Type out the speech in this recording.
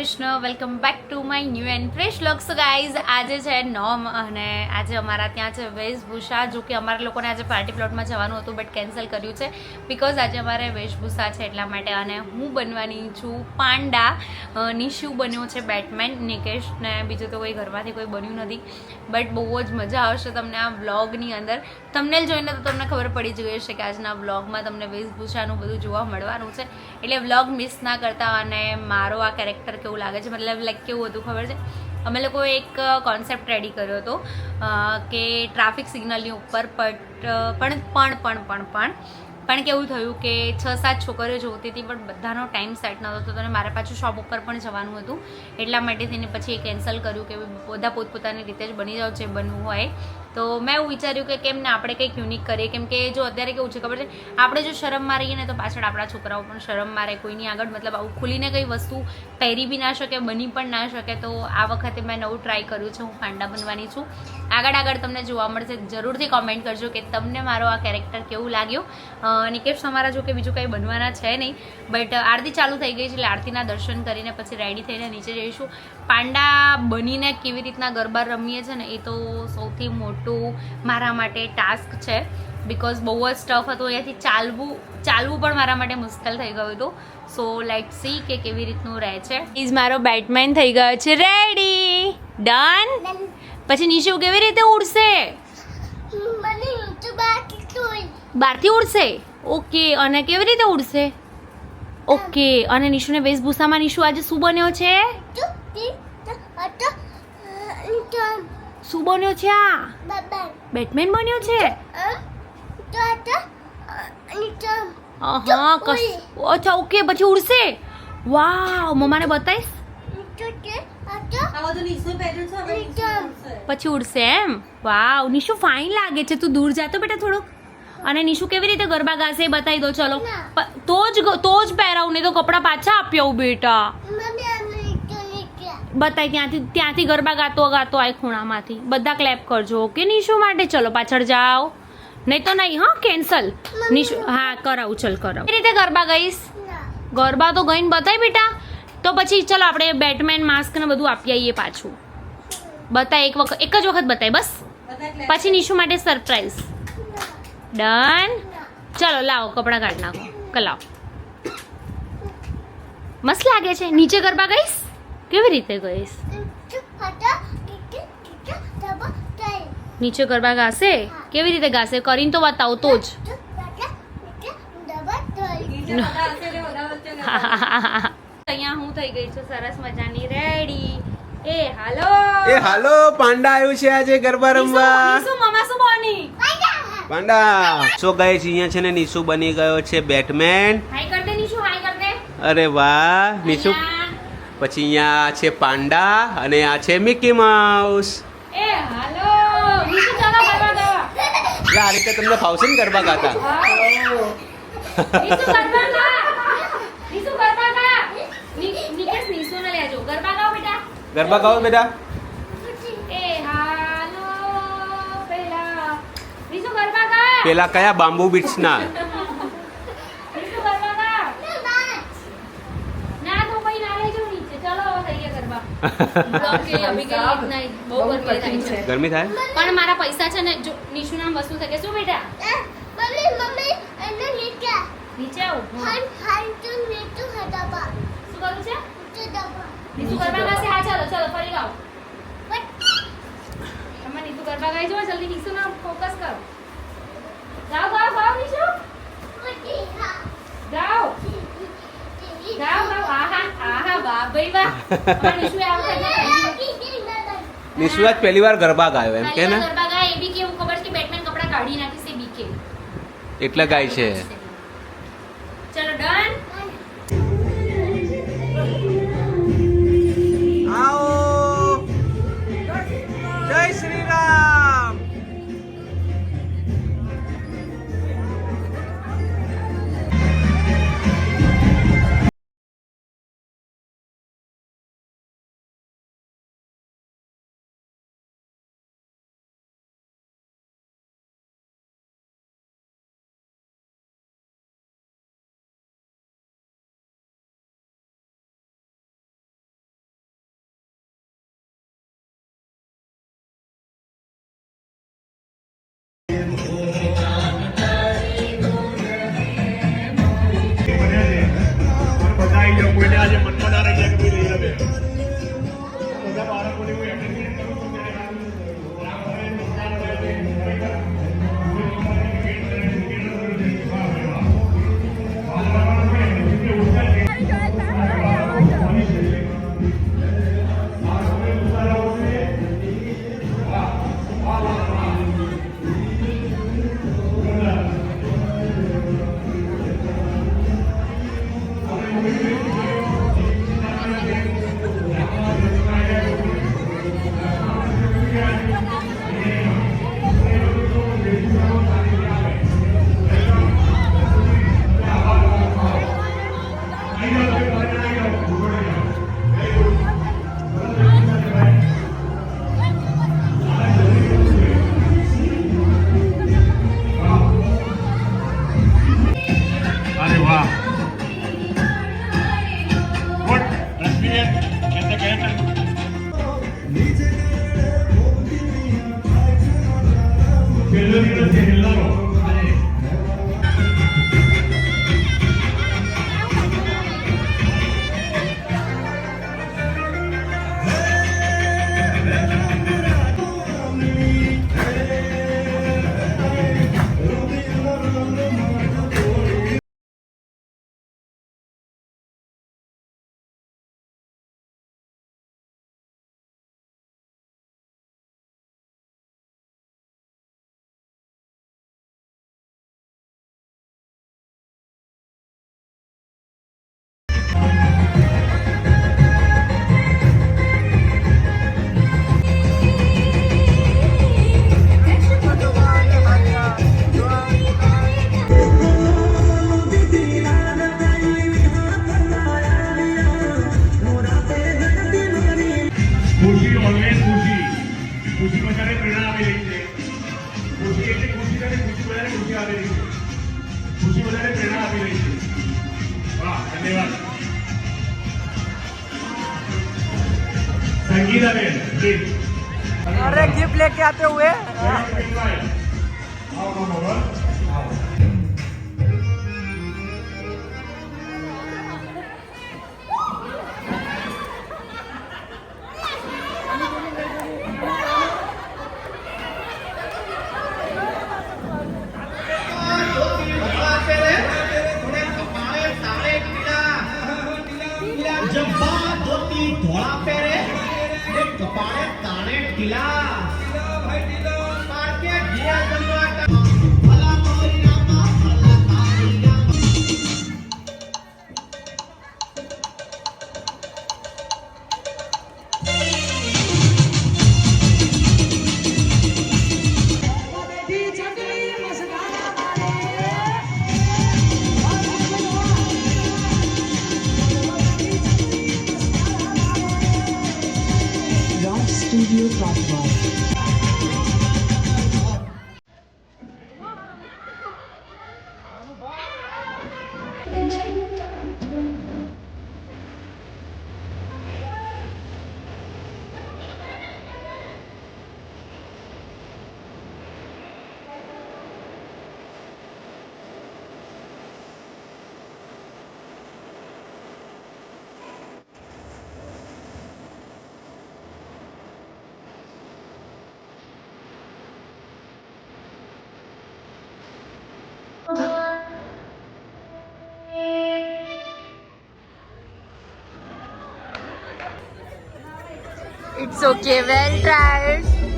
Krishna welcome back to my new and fresh look so guys આજે છે નોમ અને આજે અમારા ત્યાં છે વેશભૂષા, જો કે અમારા લોકોને આજે પાર્ટી પ્લોટમાં જવાનું હતું બટ કેન્સલ કર્યું છે. બિકોઝ આજે અમારે વેશભૂષા છે એટલા માટે અને હું બનવાની છું પાંડા. નિશુ બન્યો છે બેટમેન નિકેશ ને બીજું તો કોઈ ઘરમાંથી કોઈ બન્યું નથી. બટ બહુ જ મજા આવશે તમને આ વ્લોગની અંદર. તમને જોઈને તો તમને ખબર પડી જ ગઈ હશે કે આજના વ્લોગમાં તમને વેશભૂષાનું બધું જોવા મળવાનું છે. એટલે વ્લોગ મિસ ના કરતા અને મારો આ કેરેક્ટર કેવું લાગે છે. મતલબ લાઈક કેવું હતું ખબર છે? અમે લોકોએ એક કોન્સેપ્ટ રેડી કર્યો હતો કે ટ્રાફિક સિગ્નલની ઉપર પટ પણ પણ પણ પણ પણ પણ કેવું થયું કે છ સાત છોકરીઓ જોતી હતી, પણ બધાનો ટાઈમ સેટ નહોતો થતો અને મારે પાછું શોપ ઉપર પણ જવાનું હતું. એટલા માટે થઈને પછી એ કેન્સલ કર્યું કે બધા પોતપોતાની રીતે જ બની જાવ જે બનવું હોય. તો મેં એવું વિચાર્યું કે કેમ ને આપણે કંઈક યુનિક કરીએ. કેમ કે જો અત્યારે કેવું છે ખબર છે? આપણે જો શરમમાં રહીએ ને તો પાછળ આપણા છોકરાઓ પણ શરમ મારે. કોઈની આગળ મતલબ આવું ખુલીને કંઈ વસ્તુ પહેરી બી ના શકે, બની પણ ના શકે. તો આ વખતે મેં નવું ટ્રાય કર્યું છે. હું પાંડા બનવાની છું. આગળ આગળ તમને જોવા મળશે. જરૂરથી કોમેન્ટ કરજો કે તમને મારો આ કેરેક્ટર કેવું લાગ્યું. નિકેશ તમારા જો કે બીજું કંઈ બનવાના છે નહીં. બટ આરતી ચાલુ થઈ ગઈ છે એટલે આરતીના દર્શન કરીને પછી રેડી થઈને નીચે જઈશું. પાંડા બનીને કેવી રીતના ગરબા રમીએ છે ને, એ તો સૌથી મોટું મારા માટે ટાસ્ક છે. બિકોઝ બહુ જ ટફ હતું. અહીંયાથી ચાલવું ચાલવું પણ મારા માટે મુશ્કેલ થઈ ગયું હતું. સો લેટ સી કે કેવી રીતનું રહે છે. ઇઝ મારો બેટમેન થઈ ગયો છે. રેડી ડન પછી નિશુ કેવી રીતે ઉડશે? બહારથી ઉડશે? ઓકે અને કેવી રીતે ઉડશે? ઓકે અને નિશુને વેશભૂષામાં નિશુ આજે શું બન્યો છે? શું બન્યો છે આ? બેટમેન બન્યો છે? હા કસ અચ્છા ઓકે પછી ઉડશે? વાવ મમ્માને બતાવીશ પછી ઉડશે એમ? વાવ નિશુ ફાઇન લાગે છે. તું દૂર જાતો બેટા થોડુંક. અને નિશુ કેવી રીતે ગરબા ગાશે એ બતાવી દો ચલો. તો જ તો જ પહેરાવું નહીં તો કપડાં પાછા આપી આવું બેટા. બતાય ત્યાંથી ત્યાંથી ગરબા ગાતો ગાતો આય ખૂણામાંથી. બધા ક્લેપ કરજો ઓકે નિશુ માટે? ચલો પાછળ જાઓ. નહીં તો નહીં હા કેન્સલ નિશુ હા કરાવું ચલ કરાવું. કેવી રીતે ગરબા ગઈશ? ગરબા તો ગઈને બતાય બેટા. તો પછી ચલો આપણે બેટમેન માસ્ક ને બધું આપી આવીએ પાછું. બતાય એક વખત એક જ વખત બતાય બસ? પછી નિશુ માટે સરપ્રાઈઝ ડન ચલો લાવો કપડાં કાઢ નાખો. કલાવો મસ્ત લાગે છે. નીચે ગરબા ગઈશ? કેવી રીતે ગઈશ? નીચે ગરબા ગાશે? કેવી રીતે ગાશે? કરીને તો બતાવો તો જ. ગઈ છું સરસ મજાની. રેડી એ હાલો. એ હાલો પાંડા આવ્યું છે આજે ગરબા રમવા. નિશુ, મમા શું બની પાંડા સો ગઈ છે? અહીંયા છે ને નિશુ બની ગયો છે બેટમેન. હાઈ કર દે નિશુ હાઈ કર દે અરે વાહ નિશુ. પછી અહીંયા છે પાંડા અને આ છે મિકી માઉસ એ હાલો. નિશુ ચાલો ગરબા ગાવા. લા આ રીતે તમને ફાવશે ને ગરબા ગાતા? નિશુ ગરબા ગા નિશુ ગરબા ગા નિ- નિકેશ નિશુને લેજો ગરબા ગાઓ બેટા ગરબા ગાઓ બેટા પેલા કયા બાંબુ બીટ્સ ના ગરમી થાય? પણ મારા પૈસા છે ને નીચું નામ વસ્તુ થઈ કે શું બેટા? મમ્મી મમ્મી એને નીચે નીચે આવું. હાલ હાલ તો નીચું હટાવા શું કરું છે? તો દબા નીચુ ગરબા ગાશે? હા ચાલો ચાલો ફરી ગાઓ. તમે નીચુ ગરબા ગાઈ જો જલ્દી નીચુ ના ફોકસ કરો. ગાઓ ગાઓ ગાઓ નીચુ ગાઓ. ગાઓ ગાઓ. આહા આહા વાહ ભાઈ વાહ. અમારા નીચુ આ વખતે નીસુ આજ પહેલી વાર ગરબા ગાયો એમ કે ને? ગરબા ગાય એ બી કેવું ખબર છે કે બેટમેન કપડા કાઢી નાખી છે બીકે એટલે ગાય છે. adianta Seguida, bien. Ahora aquí, plegate, wey. Vamos a. Este ढिला ढिला भाई ढिला It's okay, well tried.